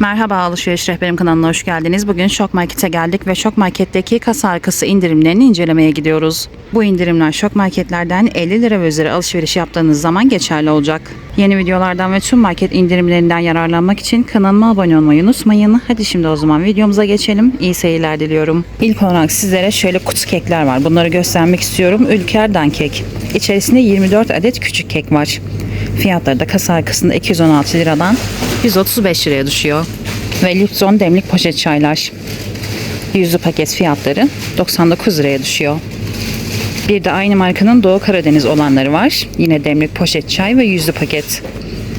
Merhaba Alışveriş Rehberim kanalına hoş geldiniz. Bugün Şok Market'e geldik ve Şok Market'teki kasa arkası indirimlerini incelemeye gidiyoruz. Bu indirimler Şok Market'lerden 50 lira ve üzeri alışveriş yaptığınız zaman geçerli olacak. Yeni videolardan ve tüm market indirimlerinden yararlanmak için kanalıma abone olmayı unutmayın. Hadi şimdi o zaman videomuza geçelim. İyi seyirler diliyorum. İlk olarak sizlere şöyle kutu kekler var. Bunları göstermek istiyorum. Ülker'den kek. İçerisinde 24 adet küçük kek var. Fiyatları da kasa arkasında 216 liradan 135 liraya düşüyor. Ve Lipton demlik poşet çaylar. Yüzlü paket fiyatları 99 liraya düşüyor. Bir de aynı markanın Doğu Karadeniz olanları var. Yine demlik poşet çay ve yüzlü paket.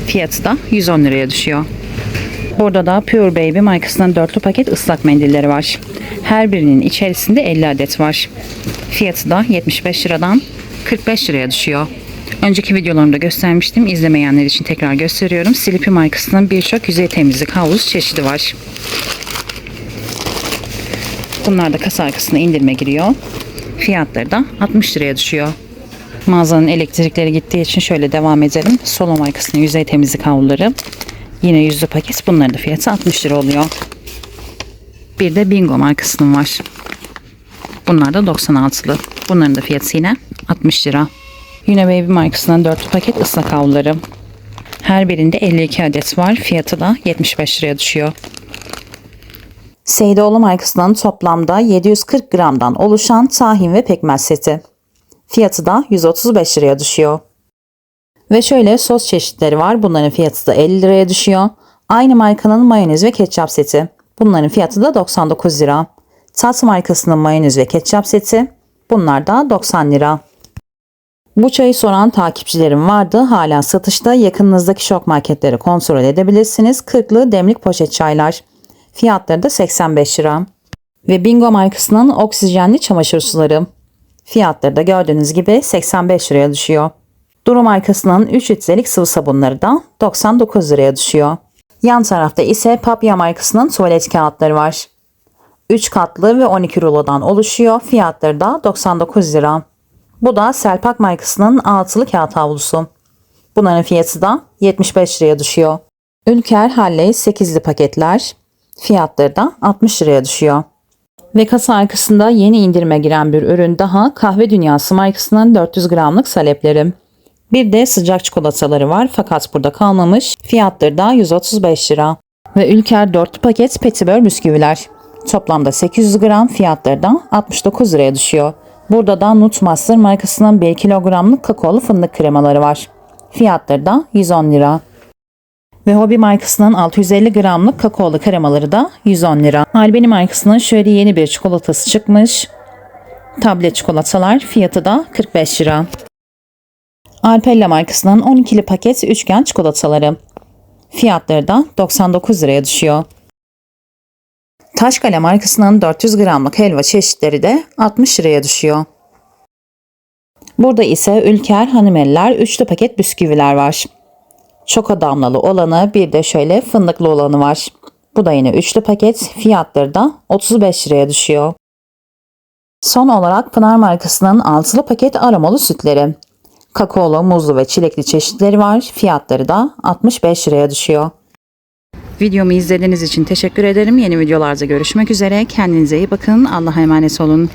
Fiyatı da 110 liraya düşüyor. Burada da Pure Baby markasından dörtlü paket ıslak mendilleri var. Her birinin içerisinde 50 adet var. Fiyatı da 75 liradan 45 liraya düşüyor. Önceki videolarımda göstermiştim. İzlemeyenler için tekrar gösteriyorum. Slippy markasının birçok yüzey temizlik havlusu çeşidi var. Bunlar da kasa arkasına indirime giriyor. Fiyatları da 60 liraya düşüyor. Mağazanın elektrikleri gittiği için şöyle devam edelim. Solo markasının yüzey temizlik havluları. Yine yüzlü paket. Bunların da fiyatı 60 lira oluyor. Bir de Bingo markasının var. Bunlar da 96'lı. Bunların da fiyatı yine 60 lira. Yine Baby markasından 4 paket ıslak havluları. Her birinde 52 adet var. Fiyatı da 75 liraya düşüyor. Seydoğlu markasından toplamda 740 gramdan oluşan tahin ve pekmez seti. Fiyatı da 135 liraya düşüyor. Ve şöyle sos çeşitleri var. Bunların fiyatı da 50 liraya düşüyor. Aynı markanın mayonez ve ketçap seti. Bunların fiyatı da 99 lira. Tat markasının mayonez ve ketçap seti. Bunlar da 90 lira. Bu çayı soran takipçilerim vardı. Hala satışta. Yakınınızdaki şok marketleri kontrol edebilirsiniz. 40'lı demlik poşet çaylar. Fiyatları da 85 lira. Ve Bingo markasının oksijenli çamaşır suları. Fiyatları da gördüğünüz gibi 85 liraya düşüyor. Duru markasının 3 litrelik sıvı sabunları da 99 liraya düşüyor. Yan tarafta ise Papya markasının tuvalet kağıtları var. 3 katlı ve 12 rulodan oluşuyor. Fiyatları da 99 lira. Bu da Selpak markasının altılı kağıt havlusu. Bunların fiyatı da 75 liraya düşüyor. Ülker Halley 8'li paketler. Fiyatları da 60 liraya düşüyor. Ve kasa arkasında yeni indirime giren bir ürün daha Kahve Dünyası markasının 400 gramlık salepleri. Bir de sıcak çikolataları var fakat burada kalmamış. Fiyatları da 135 lira. Ve Ülker 4 paket petibör bisküviler. Toplamda 800 gram fiyatları da 69 liraya düşüyor. Burada da Nutmaster markasının 1 kilogramlık kakaolu fındık kremaları var. Fiyatları da 110 lira. Ve Hobby markasının 650 gramlık kakaolu kremaları da 110 lira. Albeni markasının şöyle yeni bir çikolatası çıkmış. Tablet çikolatalar fiyatı da 45 lira. Alpella markasının 12'li paket üçgen çikolataları. Fiyatları da 99 liraya düşüyor. Taşkale markasının 400 gramlık helva çeşitleri de 60 liraya düşüyor. Burada ise Ülker Hanımeliler üçlü paket bisküviler var. Çoko damlalı olanı bir de şöyle fındıklı olanı var. Bu da yine üçlü paket fiyatları da 35 liraya düşüyor. Son olarak Pınar markasının altılı paket aromalı sütleri. Kakaolu, muzlu ve çilekli çeşitleri var. Fiyatları da 65 liraya düşüyor. Videomu izlediğiniz için teşekkür ederim. Yeni videolarda görüşmek üzere. Kendinize iyi bakın. Allah'a emanet olun.